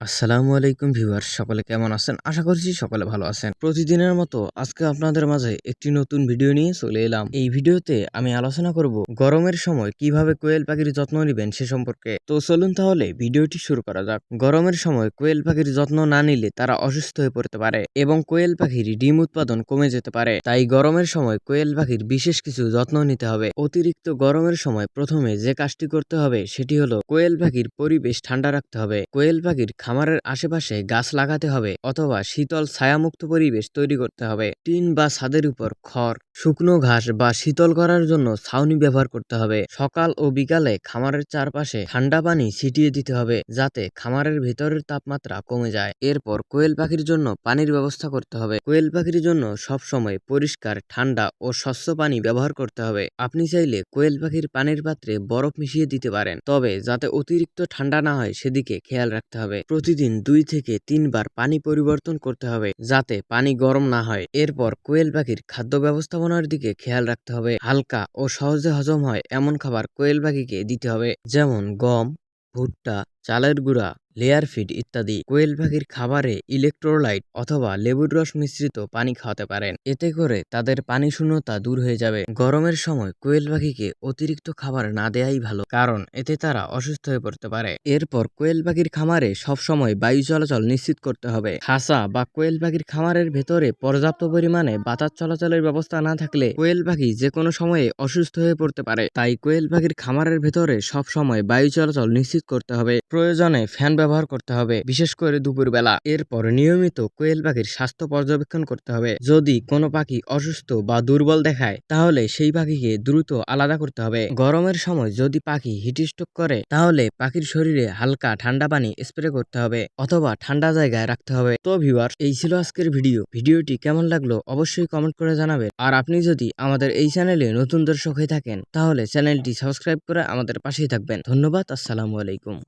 আসসালামু আলাইকুম ভিউয়ার্স, সকলে কেমন আছেন? আশা করছি সকলে ভালো আছেন। প্রতিদিনের মতো আজকে আপনাদের মাঝে একটি নতুন ভিডিও নিয়ে চলে এলাম। এই ভিডিওতে আমি আলোচনা করব গরমের সময় কীভাবে কোয়েল পাখির যত্ন নেবেন সে সম্পর্কে। তো চলুন তাহলে ভিডিওটি শুরু করা যাক। গরমের সময় কোয়েল পাখির যত্ন না নিলে তারা অসুস্থ হয়ে পড়তে পারে এবং কোয়েল পাখির ডিম উৎপাদন কমে যেতে পারে। তাই গরমের সময় কোয়েল পাখির বিশেষ কিছু যত্ন নিতে হবে। অতিরিক্ত গরমের সময় প্রথমে যে কাজটি করতে হবে সেটি হলো কোয়েল পাখির পরিবেশ ঠান্ডা রাখতে হবে। কোয়েল পাখির খামারের আশেপাশে গাছ লাগাতে হবে অথবা শীতল ছায়ামুক্ত পরিবেশ তৈরি করতে হবে। টিন বা ছাদের উপর খড় শুকনো ঘাস বা শীতল করার জন্য ছাউনি ব্যবহার করতে হবে। সকাল ও বিকালে খামারের চারপাশে ঠান্ডা পানি ছিটিয়ে দিতে হবে যাতে খামারের ভেতরের তাপমাত্রা কমে যায়। এরপর কোয়েল পাখির জন্য পানির ব্যবস্থা করতে হবে। কোয়েল পাখির জন্য সব সময় পরিষ্কার, ঠান্ডা ও স্বচ্ছ পানি ব্যবহার করতে হবে। আপনি চাইলে কোয়েল পাখির পানির পাত্রে বরফ মিশিয়ে দিতে পারেন। তবে যাতে অতিরিক্ত ঠান্ডা না হয় সেদিকে খেয়াল রাখতে হবে। প্রতিদিন দুই থেকে তিনবার পানি পরিবর্তন করতে হবে যাতে পানি গরম না হয়। এরপর কোয়েল পাখির খাদ্য ব্যবস্থাপনার দিকে খেয়াল রাখতে হবে। হালকা ও সহজে হজম হয় এমন খাবার কোয়েল পাখিকে দিতে হবে, যেমন গম, ভুট্টা, চালের গুঁড়া লেয়ার ফিড ইত্যাদি। কোয়েল পাখির খাবারে ইলেকট্রোলাইট অথবা লেবুর রস মিশ্রিত পানি খাওয়াতে পারেন। এতে করে তাদের পানি শূন্যতা দূর হয়ে যাবে। গরমের সময় কোয়েল পাখিকে অতিরিক্ত খাবার না দেয়াই ভালো, কারণ এতে তারা অসুস্থ হয়ে পড়তে পারে। এরপর কোয়েল পাখির খামারে সবসময় বায়ু চলাচল নিশ্চিত করতে হবে। খাসা বা কোয়েল পাখির খামারের ভেতরে পর্যাপ্ত পরিমাণে বাতাস চলাচলের ব্যবস্থা না থাকলে কোয়েল পাখি যে কোনো সময়ে অসুস্থ হয়ে পড়তে পারে। তাই কোয়েল পাখির খামারের ভেতরে সব সময় বায়ু চলাচল নিশ্চিত করতে হবে। প্রয়োজনে ফ্যান ব্যবহার করতে হবে, বিশেষ করে দুপুরবেলা। এরপর নিয়মিত কোয়েল পাখির স্বাস্থ্য পর্যবেক্ষণ করতে হবে। যদি কোনো পাখি অসুস্থ বা দুর্বল দেখায়, তাহলে সেই পাখিকে দ্রুত আলাদা করতে হবে। গরমের সময় যদি পাখি হিটস্ট্রোক করে, তাহলে পাখির শরীরে হালকা ঠান্ডা পানি স্প্রে করতে হবে অথবা ঠান্ডা জায়গায় রাখতে হবে। তো ভিউয়ার এই ছিল আজকের ভিডিও। ভিডিওটি কেমন লাগল অবশ্যই কমেন্ট করে জানাবেন। আর আপনি যদি আমাদের এই চ্যানেলে নতুন দর্শক হয়ে থাকেন, তাহলে চ্যানেলটি সাবস্ক্রাইব করে আমাদের পাশেই থাকবেন। ধন্যবাদ, আসসালামু আলাইকুম।